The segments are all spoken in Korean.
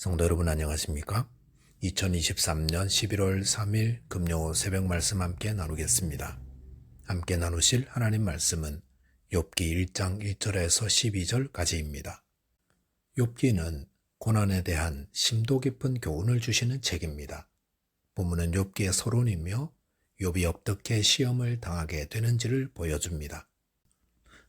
성도 여러분 안녕하십니까? 2023년 11월 3일 금요 새벽 말씀 함께 나누겠습니다. 함께 나누실 하나님 말씀은 욥기 1장 1절에서 12절까지입니다. 욥기는 고난에 대한 심도 깊은 교훈을 주시는 책입니다. 본문은 욥기의 서론이며 욥이 어떻게 시험을 당하게 되는지를 보여줍니다.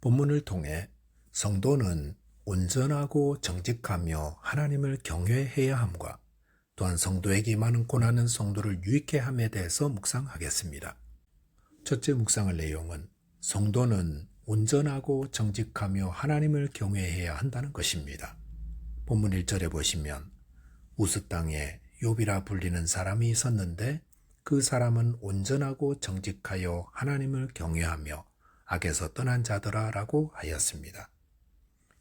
본문을 통해 성도는 온전하고 정직하며 하나님을 경외해야 함과 또한 성도에게 임하는 고난은 성도를 유익해 함에 대해서 묵상하겠습니다. 첫째 묵상할 내용은 성도는 온전하고 정직하며 하나님을 경외해야 한다는 것입니다. 본문 1절에 보시면 우스 땅에 욥이라 불리는 사람이 있었는데 그 사람은 온전하고 정직하여 하나님을 경외하며 악에서 떠난 자더라라고 하였습니다.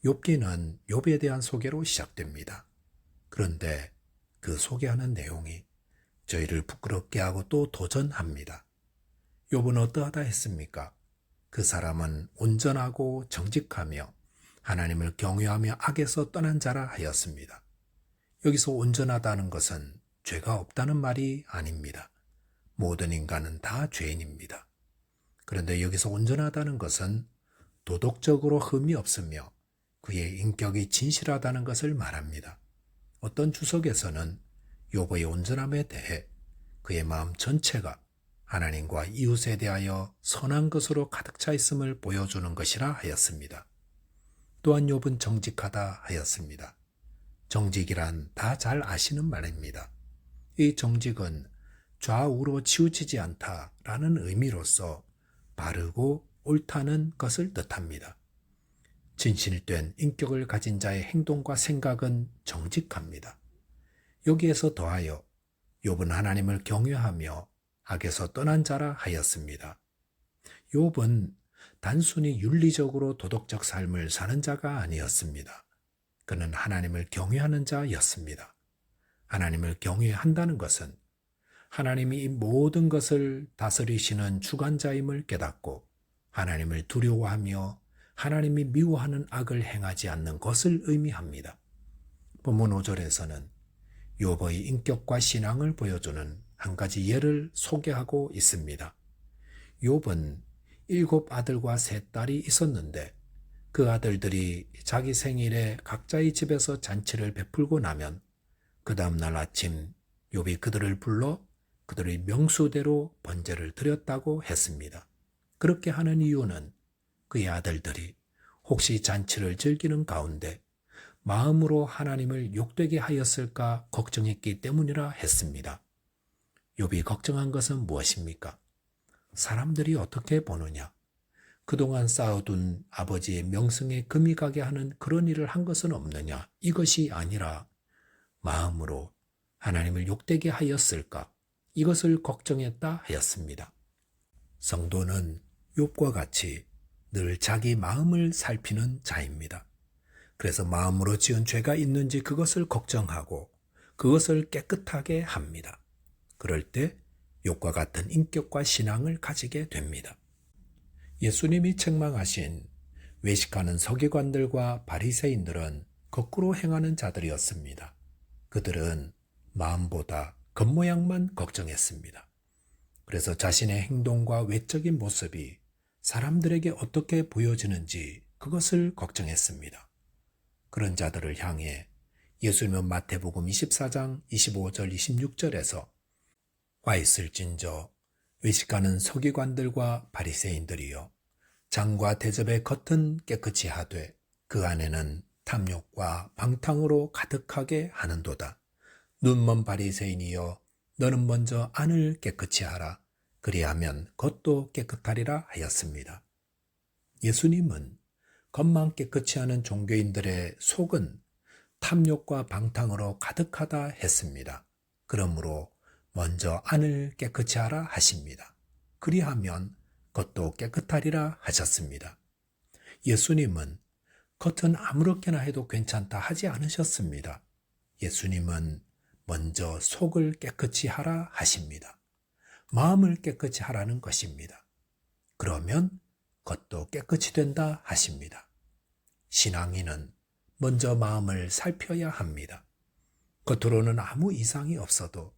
욥기는 욥에 대한 소개로 시작됩니다. 그런데 그 소개하는 내용이 저희를 부끄럽게 하고 또 도전합니다. 욥은 어떠하다 했습니까? 그 사람은 온전하고 정직하며 하나님을 경외하며 악에서 떠난 자라 하였습니다. 여기서 온전하다는 것은 죄가 없다는 말이 아닙니다. 모든 인간은 다 죄인입니다. 그런데 여기서 온전하다는 것은 도덕적으로 흠이 없으며 그의 인격이 진실하다는 것을 말합니다. 어떤 주석에서는 욥의 온전함에 대해 그의 마음 전체가 하나님과 이웃에 대하여 선한 것으로 가득 차 있음을 보여주는 것이라 하였습니다. 또한 욥은 정직하다 하였습니다. 정직이란 다 잘 아시는 말입니다. 이 정직은 좌우로 치우치지 않다라는 의미로서 바르고 옳다는 것을 뜻합니다. 진실된 인격을 가진 자의 행동과 생각은 정직합니다. 여기에서 더하여 욥은 하나님을 경외하며 악에서 떠난 자라 하였습니다. 욥은 단순히 윤리적으로 도덕적 삶을 사는 자가 아니었습니다. 그는 하나님을 경외하는 자였습니다. 하나님을 경외한다는 것은 하나님이 이 모든 것을 다스리시는 주관자임을 깨닫고 하나님을 두려워하며 하나님이 미워하는 악을 행하지 않는 것을 의미합니다. 본문 5절에서는 욥의 인격과 신앙을 보여주는 한 가지 예를 소개하고 있습니다. 욥은 일곱 아들과 세 딸이 있었는데 그 아들들이 자기 생일에 각자의 집에서 잔치를 베풀고 나면 그 다음날 아침 욥이 그들을 불러 그들의 명수대로 번제를 드렸다고 했습니다. 그렇게 하는 이유는 그의 아들들이 혹시 잔치를 즐기는 가운데 마음으로 하나님을 욕되게 하였을까 걱정했기 때문이라 했습니다. 욥이 걱정한 것은 무엇입니까? 사람들이 어떻게 보느냐? 그동안 쌓아둔 아버지의 명성에 금이 가게 하는 그런 일을 한 것은 없느냐? 이것이 아니라 마음으로 하나님을 욕되게 하였을까? 이것을 걱정했다 하였습니다. 성도는 욥과 같이 늘 자기 마음을 살피는 자입니다. 그래서 마음으로 지은 죄가 있는지 그것을 걱정하고 그것을 깨끗하게 합니다. 그럴 때 욕과 같은 인격과 신앙을 가지게 됩니다. 예수님이 책망하신 외식하는 서기관들과 바리새인들은 거꾸로 행하는 자들이었습니다. 그들은 마음보다 겉모양만 걱정했습니다. 그래서 자신의 행동과 외적인 모습이 사람들에게 어떻게 보여지는지 그것을 걱정했습니다. 그런 자들을 향해 예수님은 마태복음 24장 25절 26절에서 와 있을진저 외식하는 서기관들과 바리새인들이여 장과 대접의 겉은 깨끗이 하되 그 안에는 탐욕과 방탕으로 가득하게 하는도다. 눈먼 바리새인이여 너는 먼저 안을 깨끗이 하라. 그리하면 겉도 깨끗하리라 하였습니다. 예수님은 겉만 깨끗이 하는 종교인들의 속은 탐욕과 방탕으로 가득하다 했습니다. 그러므로 먼저 안을 깨끗이 하라 하십니다. 그리하면 겉도 깨끗하리라 하셨습니다. 예수님은 겉은 아무렇게나 해도 괜찮다 하지 않으셨습니다. 예수님은 먼저 속을 깨끗이 하라 하십니다. 마음을 깨끗이 하라는 것입니다. 그러면 겉도 깨끗이 된다 하십니다. 신앙인은 먼저 마음을 살펴야 합니다. 겉으로는 아무 이상이 없어도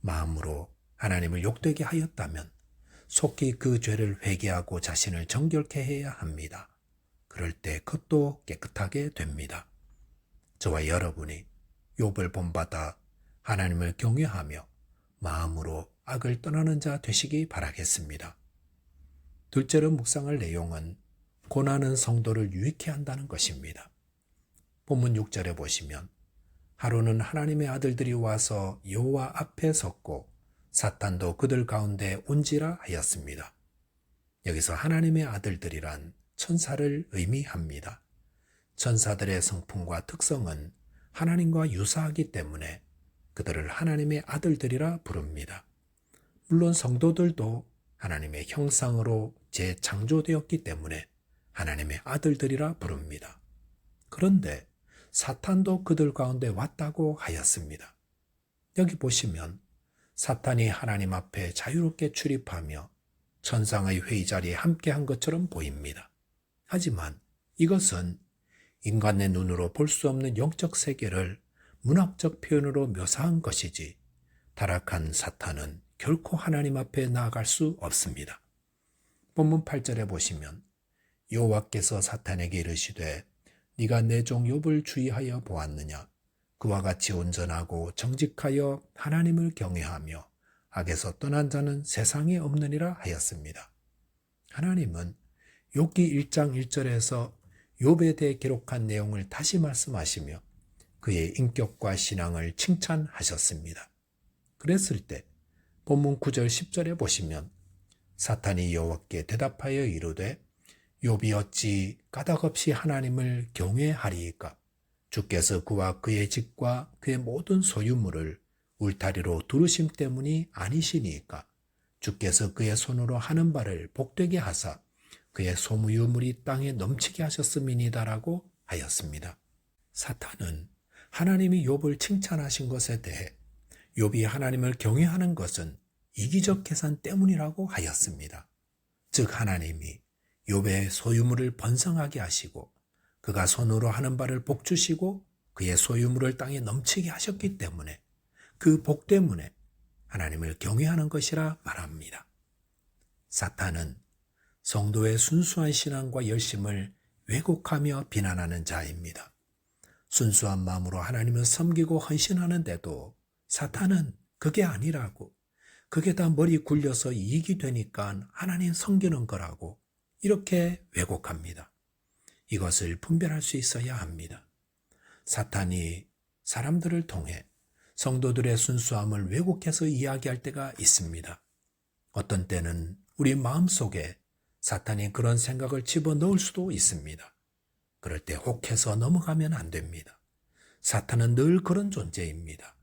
마음으로 하나님을 욕되게 하였다면 속히 그 죄를 회개하고 자신을 정결케 해야 합니다. 그럴 때 겉도 깨끗하게 됩니다. 저와 여러분이 욥을 본받아 하나님을 경외하며 마음으로 악을 떠나는 자 되시기 바라겠습니다. 둘째로 묵상할 내용은 고난은 성도를 유익해 한다는 것입니다. 본문 6절에 보시면 하루는 하나님의 아들들이 와서 여호와 앞에 섰고 사탄도 그들 가운데 온지라 하였습니다. 여기서 하나님의 아들들이란 천사를 의미합니다. 천사들의 성품과 특성은 하나님과 유사하기 때문에 그들을 하나님의 아들들이라 부릅니다. 물론 성도들도 하나님의 형상으로 재창조되었기 때문에 하나님의 아들들이라 부릅니다. 그런데 사탄도 그들 가운데 왔다고 하였습니다. 여기 보시면 사탄이 하나님 앞에 자유롭게 출입하며 천상의 회의 자리에 함께 한 것처럼 보입니다. 하지만 이것은 인간의 눈으로 볼 수 없는 영적 세계를 문학적 표현으로 묘사한 것이지 타락한 사탄은 결코 하나님 앞에 나아갈 수 없습니다. 본문 8절에 보시면 여호와께서 사탄에게 이르시되 네가 내 종 욥을 주의하여 보았느냐 그와 같이 온전하고 정직하여 하나님을 경외하며 악에서 떠난 자는 세상에 없느니라 하였습니다. 하나님은 욥기 1장 1절에서 욥에 대해 기록한 내용을 다시 말씀하시며 그의 인격과 신앙을 칭찬하셨습니다. 그랬을 때 본문 9절 10절에 보시면 사탄이 여호와께 대답하여 이르되 욥이 어찌 까닭없이 하나님을 경외하리이까 주께서 그와 그의 집과 그의 모든 소유물을 울타리로 두르심 때문이 아니시니까 주께서 그의 손으로 하는 바를 복되게 하사 그의 소유물이 땅에 넘치게 하셨음이니다라고 하였습니다. 사탄은 하나님이 욥을 칭찬하신 것에 대해 욥이 하나님을 경외하는 것은 이기적 계산 때문이라고 하였습니다. 즉 하나님이 욥의 소유물을 번성하게 하시고 그가 손으로 하는 바를 복 주시고 그의 소유물을 땅에 넘치게 하셨기 때문에 그 복 때문에 하나님을 경외하는 것이라 말합니다. 사탄은 성도의 순수한 신앙과 열심을 왜곡하며 비난하는 자입니다. 순수한 마음으로 하나님을 섬기고 헌신하는데도 사탄은 그게 아니라고 그게 다 머리 굴려서 이익이 되니까 하나님 섬기는 거라고 이렇게 왜곡합니다. 이것을 분별할 수 있어야 합니다. 사탄이 사람들을 통해 성도들의 순수함을 왜곡해서 이야기할 때가 있습니다. 어떤 때는 우리 마음 속에 사탄이 그런 생각을 집어 넣을 수도 있습니다. 그럴 때 혹해서 넘어가면 안 됩니다. 사탄은 늘 그런 존재입니다.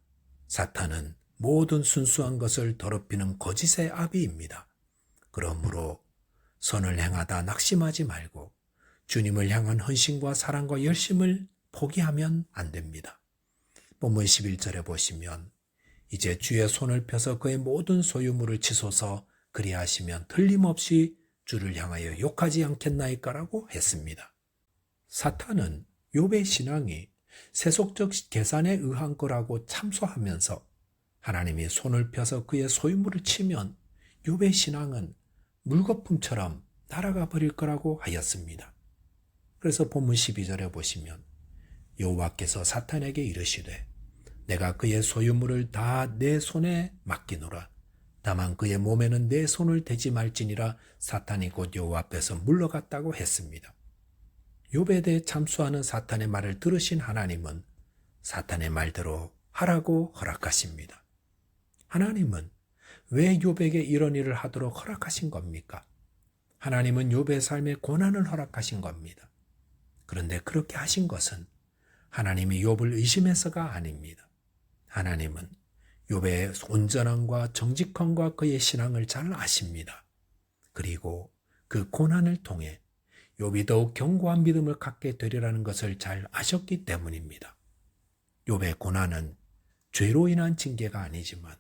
사탄은 모든 순수한 것을 더럽히는 거짓의 아비입니다. 그러므로 선을 행하다 낙심하지 말고 주님을 향한 헌신과 사랑과 열심을 포기하면 안 됩니다. 본문 11절에 보시면 이제 주의 손을 펴서 그의 모든 소유물을 치소서 그리하시면 틀림없이 주를 향하여 욕하지 않겠나이까라고 했습니다. 사탄은 욥의 신앙이 세속적 계산에 의한 거라고 참소하면서 하나님이 손을 펴서 그의 소유물을 치면 욥의 신앙은 물거품처럼 날아가 버릴 거라고 하였습니다. 그래서 본문 12절에 보시면 여호와께서 사탄에게 이르시되 내가 그의 소유물을 다 내 손에 맡기노라 다만 그의 몸에는 내 손을 대지 말지니라 사탄이 곧 여호와 앞에서 물러갔다고 했습니다. 대해 참수하는 사탄의 말을 들으신 하나님은 사탄의 말대로 하라고 허락하십니다. 하나님은 왜 욥에게 이런 일을 하도록 허락하신 겁니까? 하나님은 욥의 삶에 고난을 허락하신 겁니다. 그런데 그렇게 하신 것은 하나님이 욥을 의심해서가 아닙니다. 하나님은 욥의 온전함과 정직함과 그의 신앙을 잘 아십니다. 그리고 그 고난을 통해 욥이 더욱 견고한 믿음을 갖게 되리라는 것을 잘 아셨기 때문입니다. 욥의 고난은 죄로 인한 징계가 아니지만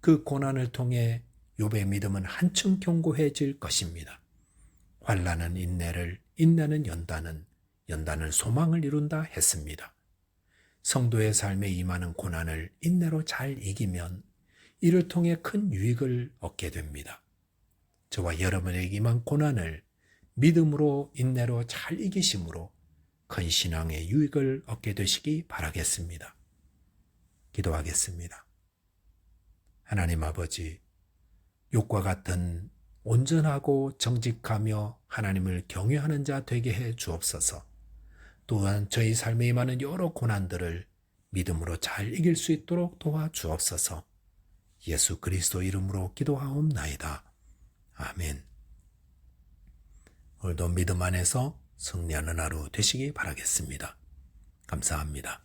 그 고난을 통해 욥의 믿음은 한층 견고해질 것입니다. 환란은 인내를, 인내는 연단은, 연단은 소망을 이룬다 했습니다. 성도의 삶에 임하는 고난을 인내로 잘 이기면 이를 통해 큰 유익을 얻게 됩니다. 저와 여러분에게 임한 고난을 믿음으로 인내로 잘 이기심으로 큰 신앙의 유익을 얻게 되시기 바라겠습니다. 기도하겠습니다. 하나님 아버지, 욕과 같은 온전하고 정직하며 하나님을 경외하는 자 되게 해 주옵소서. 또한 저희 삶에 임하는 여러 고난들을 믿음으로 잘 이길 수 있도록 도와 주옵소서. 예수 그리스도 이름으로 기도하옵나이다. 아멘. 오늘도 믿음 안에서 승리하는 하루 되시기 바라겠습니다. 감사합니다.